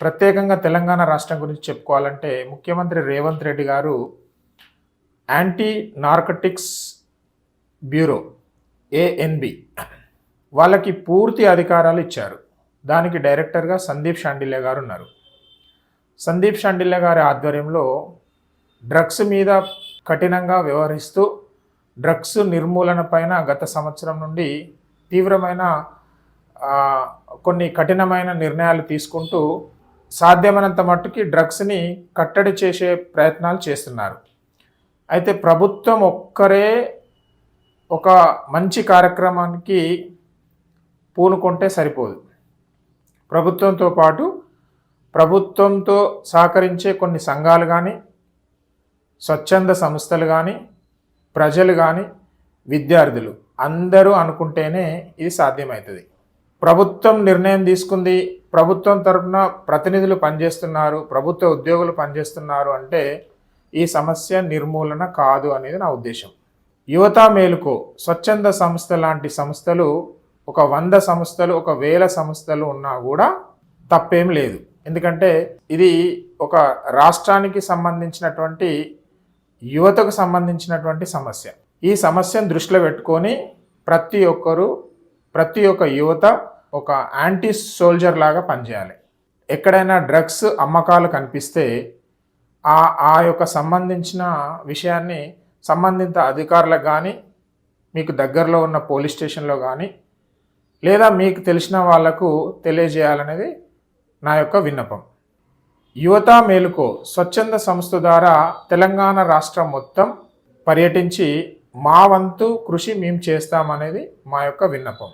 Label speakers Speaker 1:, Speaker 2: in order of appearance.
Speaker 1: ప్రత్యేకంగా తెలంగాణ రాష్ట్రం గురించి చెప్పుకోవాలంటే ముఖ్యమంత్రి రేవంత్ రెడ్డి గారు యాంటీ నార్కటిక్స్ బ్యూరో ఏఎన్బి వాళ్ళకి పూర్తి అధికారాలు ఇచ్చారు. దానికి డైరెక్టర్గా సందీప్ షాండిల్య గారు ఉన్నారు. సందీప్ షాండిల్య గారి ఆధ్వర్యంలో డ్రగ్స్ మీద కఠినంగా వ్యవహరిస్తూ డ్రగ్స్ నిర్మూలన పైన గత సంవత్సరం నుండి తీవ్రమైన కొన్ని కఠినమైన నిర్ణయాలు తీసుకుంటూ సాధ్యమైనంత మట్టుకి డ్రగ్స్ని కట్టడి చేసే ప్రయత్నాలు చేస్తున్నారు. అయితే ప్రభుత్వం ఒక్కరే ఒక మంచి కార్యక్రమానికి పూనుకుంటే సరిపోదు. ప్రభుత్వంతో పాటు ప్రభుత్వంతో సహకరించే కొన్ని సంఘాలు కానీ స్వచ్ఛంద సంస్థలు కానీ ప్రజలు కానీ విద్యార్థులు అందరూ అనుకుంటేనే ఇది సాధ్యమవుతుంది. ప్రభుత్వం నిర్ణయం తీసుకుంది. ప్రభుత్వం తరఫున ప్రతినిధులు పనిచేస్తున్నారు. ప్రభుత్వ ఉద్యోగులు పనిచేస్తున్నారు అంటే ఈ సమస్య నిర్మూలన కాదు అనేది నా ఉద్దేశం. యువత మేలుకో స్వచ్ఛంద సంస్థ లాంటి సంస్థలు ఒక వంద సంస్థలు ఒక వేల సంస్థలు ఉన్నా కూడా తప్పేం లేదు. ఎందుకంటే ఇది ఒక రాష్ట్రానికి సంబంధించినటువంటి యువతకు సంబంధించినటువంటి సమస్య. ఈ సమస్యను దృష్టిలో పెట్టుకొని ప్రతి ఒక్కరూ ప్రతి ఒక్క యువత ఒక యాంటీ సోల్జర్ లాగా పనిచేయాలి. ఎక్కడైనా డ్రగ్స్ అమ్మకాలు కనిపిస్తే ఆ ఆ యొక్క సంబంధించిన విషయాన్ని సంబంధిత అధికారులకు కానీ మీకు దగ్గరలో ఉన్న పోలీస్ స్టేషన్లో కానీ లేదా మీకు తెలిసిన వాళ్ళకు తెలియజేయాలనేది నా యొక్క విన్నపం. యువత మేలుకో స్వచ్ఛంద సంస్థ ద్వారా తెలంగాణ రాష్ట్రం మొత్తం పర్యటించి మా వంతు కృషి మేము చేస్తామనేది మా యొక్క విన్నపం.